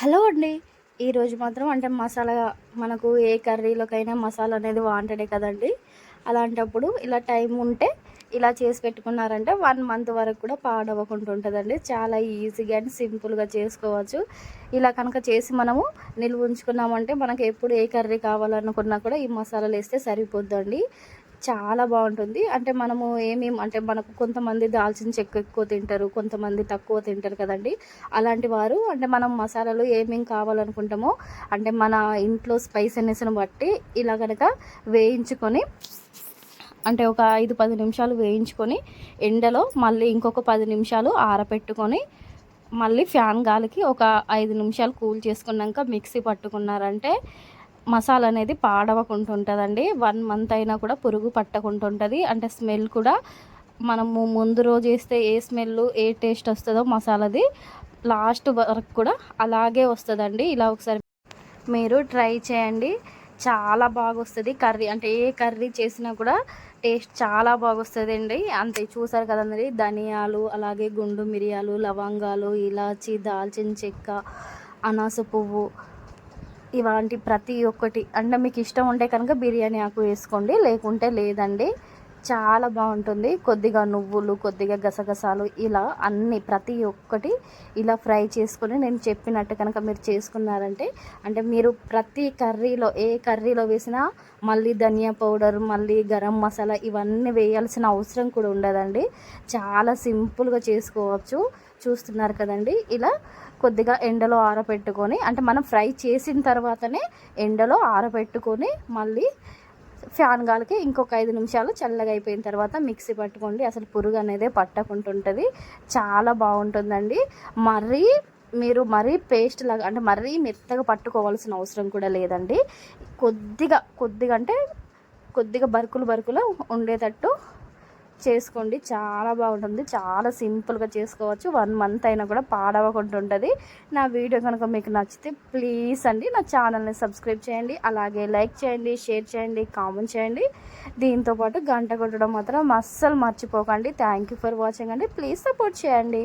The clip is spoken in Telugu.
హలో అండి. ఈరోజు మాత్రం అంటే మసాలా మనకు ఏ కర్రీలోకైనా మసాలా అనేది వాంటెడే కదండి. అలాంటప్పుడు ఇలా టైం ఉంటే ఇలా చేసి పెట్టుకున్నారంటే వన్ మంత్ వరకు కూడా పాడవకుండా ఉంటుందండి. చాలా ఈజీగా అండ్ సింపుల్గా చేసుకోవచ్చు. ఇలా కనుక చేసి మనము నిల్వ ఉంచుకున్నామంటే మనకు ఎప్పుడు ఏ కర్రీ కావాలనుకున్నా కూడా ఈ మసాలాలు వేస్తే సరిపోద్దండి. చాలా బాగుంటుంది. అంటే మనము ఏమేమి అంటే మనకు కొంతమంది దాల్చిన చెక్క ఎక్కువ తింటారు కొంతమంది తక్కువ తింటారు కదండి. అలాంటి వారు అంటే మనం మసాలాలు ఏమేమి కావాలనుకుంటామో అంటే మన ఇంట్లో స్పైసీనెస్ని బట్టి ఇలా కనుక వేయించుకొని అంటే ఒక ఐదు పది నిమిషాలు వేయించుకొని ఎండలో మళ్ళీ ఇంకొక పది నిమిషాలు ఆరపెట్టుకొని మళ్ళీ ఫ్యాన్ గాలికి ఒక ఐదు నిమిషాలు కూల్ చేసుకున్నాక మిక్సీ పట్టుకున్నారంటే మసాలా అనేది పాడవకుండా ఉంటుందండి వన్ మంత్ అయినా కూడా పురుగు పట్టకుంటుంటుంది. అంటే స్మెల్ కూడా మనము ముందు రోజు వేస్తే ఏ స్మెల్ ఏ టేస్ట్ వస్తుందో మసాలాది లాస్ట్ వరకు కూడా అలాగే వస్తుందండి. ఇలా ఒకసారి మీరు ట్రై చేయండి. చాలా బాగా వస్తుంది కర్రీ అంటే ఏ కర్రీ చేసినా కూడా టేస్ట్ చాలా బాగొస్తుంది అండి అంతే చూసారు కదండి ధనియాలు అలాగే గుండు మిరియాలు లవంగాలు ఇలాచి దాల్చిన చెక్క అనాస పువ్వు ఇలాంటి ప్రతి ఒక్కటి. అంటే మీకు ఇష్టం ఉంటే కనుక బిర్యానీ ఆకు వేసుకోండి లేకుంటే లేదండి. చాలా బాగుంటుంది. కొద్దిగా నువ్వులు కొద్దిగా గసగసాలు ఇలా అన్ని ప్రతి ఒక్కటి ఇలా ఫ్రై చేసుకొని నేను చెప్పినట్టు కనుక మీరు చేసుకున్నారంటే అంటే మీరు ప్రతి కర్రీలో ఏ కర్రీలో వేసినా మళ్ళీ ధనియా పౌడర్ మళ్ళీ గరం మసాలా ఇవన్నీ వేయాల్సిన అవసరం కూడా ఉండదండి. చాలా సింపుల్గా చేసుకోవచ్చు. చూస్తున్నారు కదండి. ఇలా కొద్దిగా ఎండలో ఆరబెట్టుకొని అంటే మనం ఫ్రై చేసిన తర్వాతనే ఎండలో ఆరబెట్టుకొని మళ్ళీ ఫ్యాన్ గాలికి ఇంకొక ఐదు నిమిషాలు చల్లగా అయిపోయిన తర్వాత మిక్సీ పట్టుకోండి. అసలు పురుగు అనేది పట్టకుంటుంటుంది. చాలా బాగుంటుందండి. మరీ మీరు మరీ పేస్ట్ లాగా అంటే మరీ మెత్తగా పట్టుకోవాల్సిన అవసరం కూడా లేదండి. కొద్దిగా కొద్దిగా అంటే కొద్దిగా బరుకులు బరుకులు ఉండేటట్టు చేసుకోండి. చాలా బాగుంటుంది. చాలా సింపుల్గా చేసుకోవచ్చు. వన్ మంత్ అయినా కూడా పాడవకుండా ఉంటుంది. నా వీడియో కనుక మీకు నచ్చితే ప్లీజ్ అండి నా ఛానల్ని సబ్స్క్రైబ్ చేయండి. అలాగే లైక్ చేయండి షేర్ చేయండి కామెంట్ చేయండి. దీంతోపాటు గంట కొట్టడం మాత్రం అస్సలు మర్చిపోకండి. థ్యాంక్ యూ ఫర్ వాచింగ్ అండి. ప్లీజ్ సపోర్ట్ చేయండి.